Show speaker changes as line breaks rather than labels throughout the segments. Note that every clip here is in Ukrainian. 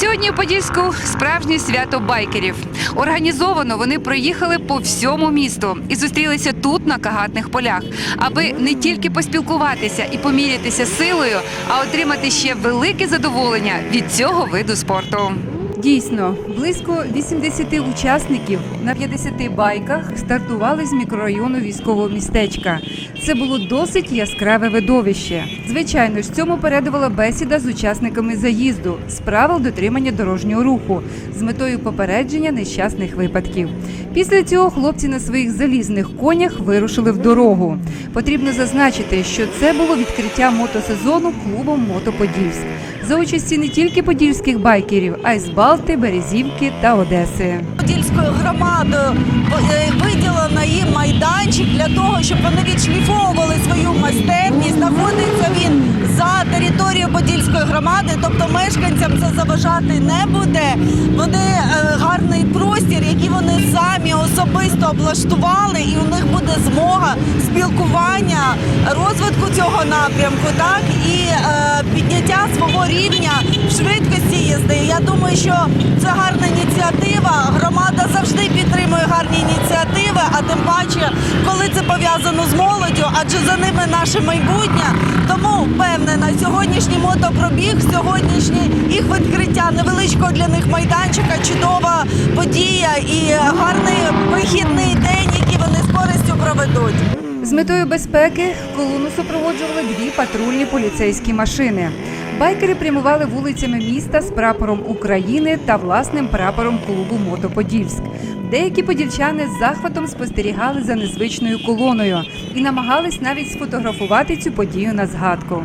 Сьогодні у Подільську справжнє свято байкерів. Організовано вони проїхали по всьому місту і зустрілися тут на кагатних полях, аби не тільки поспілкуватися і помірятися силою, а отримати ще велике задоволення від цього виду спорту. Дійсно, близько 80 учасників на 50 байках стартували з мікрорайону військового містечка. Це було досить яскраве видовище. Звичайно ж, цьому передувала бесіда з учасниками заїзду з правил дотримання дорожнього руху з метою попередження нещасних випадків. Після цього хлопці на своїх залізних конях вирушили в дорогу. Потрібно зазначити, що це було відкриття мотосезону клубом Мотоподільськ за участі не тільки подільських байкерів, а й з Балти, Березівки та Одеси.
Подільською громадою е, виділено їм майданчик для того, щоб вони відшліфовували свою майстерність. Знаходиться він за Подільської громади, тобто мешканцям це заважати не буде. Вони е, гарний простір, який вони самі особисто облаштували, і у них буде змога спілкування, розвитку цього напрямку, так і е, підняття свого рівня швидкості їзди. Я думаю, що це гарна ініціатива. Громада завжди підтримує гарні ініціативи, а тим паче, коли це пов'язано з молоддю, адже за ними наше майбутнє. Тому впевнена, сьогоднішній мотопробіг, сьогоднішнє їх відкриття невеличкого для них майданчика, чудова подія і гарний вихідний день, який вони з користю проведуть.
З метою безпеки колону супроводжували дві патрульні поліцейські машини. Байкери прямували вулицями міста з прапором України та власним прапором клубу Мотоподільськ. Деякі подільчани з захватом спостерігали за незвичною колоною і намагались навіть сфотографувати цю подію на згадку.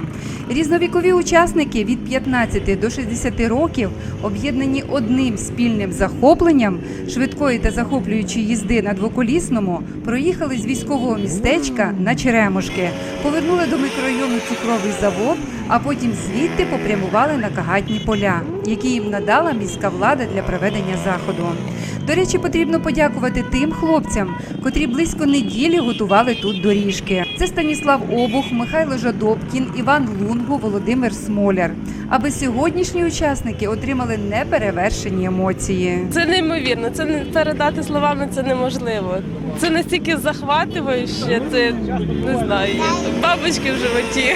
Різновікові учасники від 15 до 60 років, об'єднані одним спільним захопленням швидкої та захоплюючої їзди на двоколісному, проїхали з військового містечка на Черемушки, повернули до мікрорайону цукровий завод, а потім звідти попрямували на кагатні поля, які їм надала міська влада для проведення заходу. До речі, потрібно подякувати тим хлопцям, котрі близько неділі готували тут доріжки. Це Станіслав Обух, Михайло Жадобкін, Іван Лунгу, Володимир Смоляр. Аби сьогоднішні учасники отримали неперевершені емоції.
Це неймовірно, це не передати словами, це неможливо. Це настільки захватуюче, це не знаю, бабочки в животі.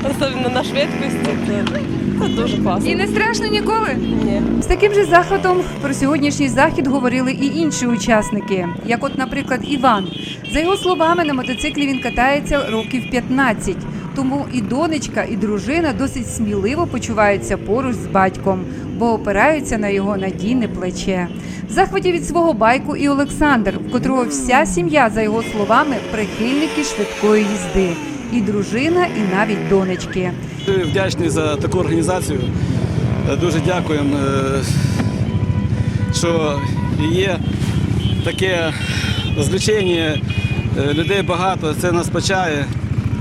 Особливо на швидкості. Це, це дуже класно.
І не страшно ніколи.
Ні.
З таким же захватом про сьогоднішній захід говорили і інші учасники, як, от, наприклад, Іван. За його словами, на мотоциклі він катається років 15. Тому і донечка, і дружина досить сміливо почуваються поруч з батьком, бо опираються на його надійне плече. В захваті від свого байку і Олександр, в котрого вся сім'я, за його словами, прихильники швидкої їзди. І дружина, і навіть донечки.
Вдячний за таку організацію. Дуже дякуємо, е, що є таке злучення, е, людей багато, це нас почає.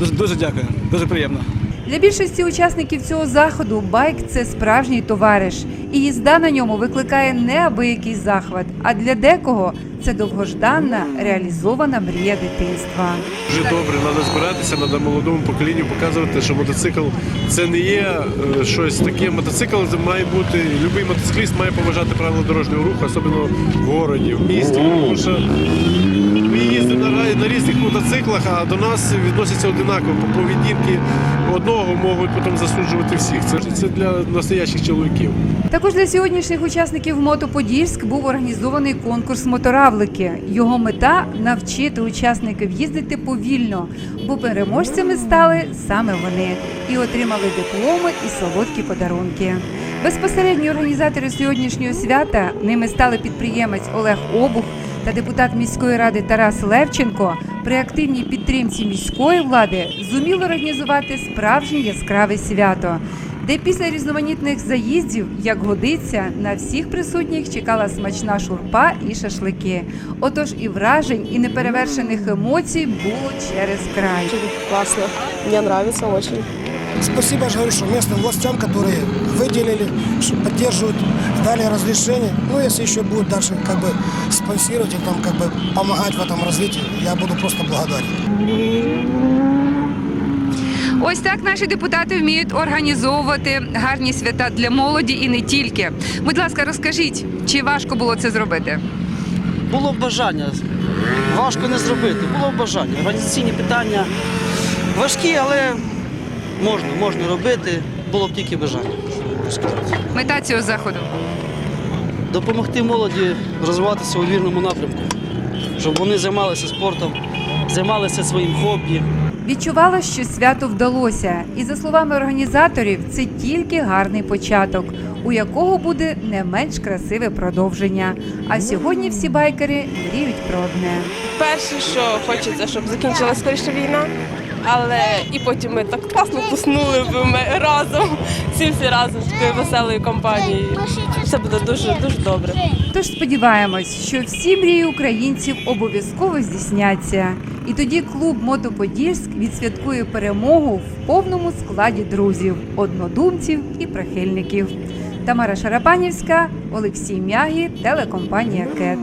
Дуже, дуже дякую, дуже приємно.
Для більшості учасників цього заходу байк це справжній товариш, і їзда на ньому викликає неабиякий захват. А для декого це довгожданна реалізована мрія дитинства.
Дуже добре, треба збиратися, треба молодому поколінню показувати, що мотоцикл це не є е, щось таке. Мотоцикл має бути, будь-який мотоцикліст має поважати правила дорожнього руху, особливо в городі, в місті. Тому що ми їздимо на, на різних мотоциклах, а до нас відносяться одинаково. По поведінки одного можуть потім засуджувати всіх. Це, це для настоящих чоловіків.
Також для сьогоднішніх учасників Мотоподільськ був організований конкурс моторавлики. Його мета навчити учасників їздити повільно, бо переможцями стали саме вони і отримали дипломи і солодкі подарунки. Безпосередні організатори сьогоднішнього свята ними стали підприємець Олег Обух та депутат міської ради Тарас Левченко. При активній підтримці міської влади зуміли організувати справжнє яскраве свято де після різноманітних заїздів, як годиться, на всіх присутніх чекала смачна шурпа і шашлики. Отож і вражень, і неперевершених емоцій було через край.
Класно. Мені подобається дуже.
Спасибо, я же говорю, что местным властям, которые выделили, что поддерживают, дали разрешение. Ну, если еще будут дальше как бы спонсировать и там как бы помогать в этом развитии, я буду просто благодарен.
Ось так наші депутати вміють організовувати гарні свята для молоді і не тільки. Будь ласка, розкажіть, чи важко було це зробити?
Було б бажання. Важко не зробити, було б бажання. Організаційні питання важкі, але можна, можна робити. Було б тільки бажання.
Мета цього заходу.
Допомогти молоді розвиватися у вірному напрямку, щоб вони займалися спортом, займалися своїм хобі.
Відчувала, що свято вдалося, і за словами організаторів, це тільки гарний початок, у якого буде не менш красиве продовження. А сьогодні всі байкери мріють про одне.
Перше, що хочеться, щоб закінчилася скоріше війна. Але і потім ми так класно туснули ми разом, всі всі разом з такою веселою компанією. Все буде дуже дуже добре.
Тож сподіваємось, що всі мрії українців обов'язково здійсняться. І тоді клуб Мотоподільськ відсвяткує перемогу в повному складі друзів, однодумців і прихильників. Тамара Шарапанівська, Олексій Мягі, телекомпанія Кет.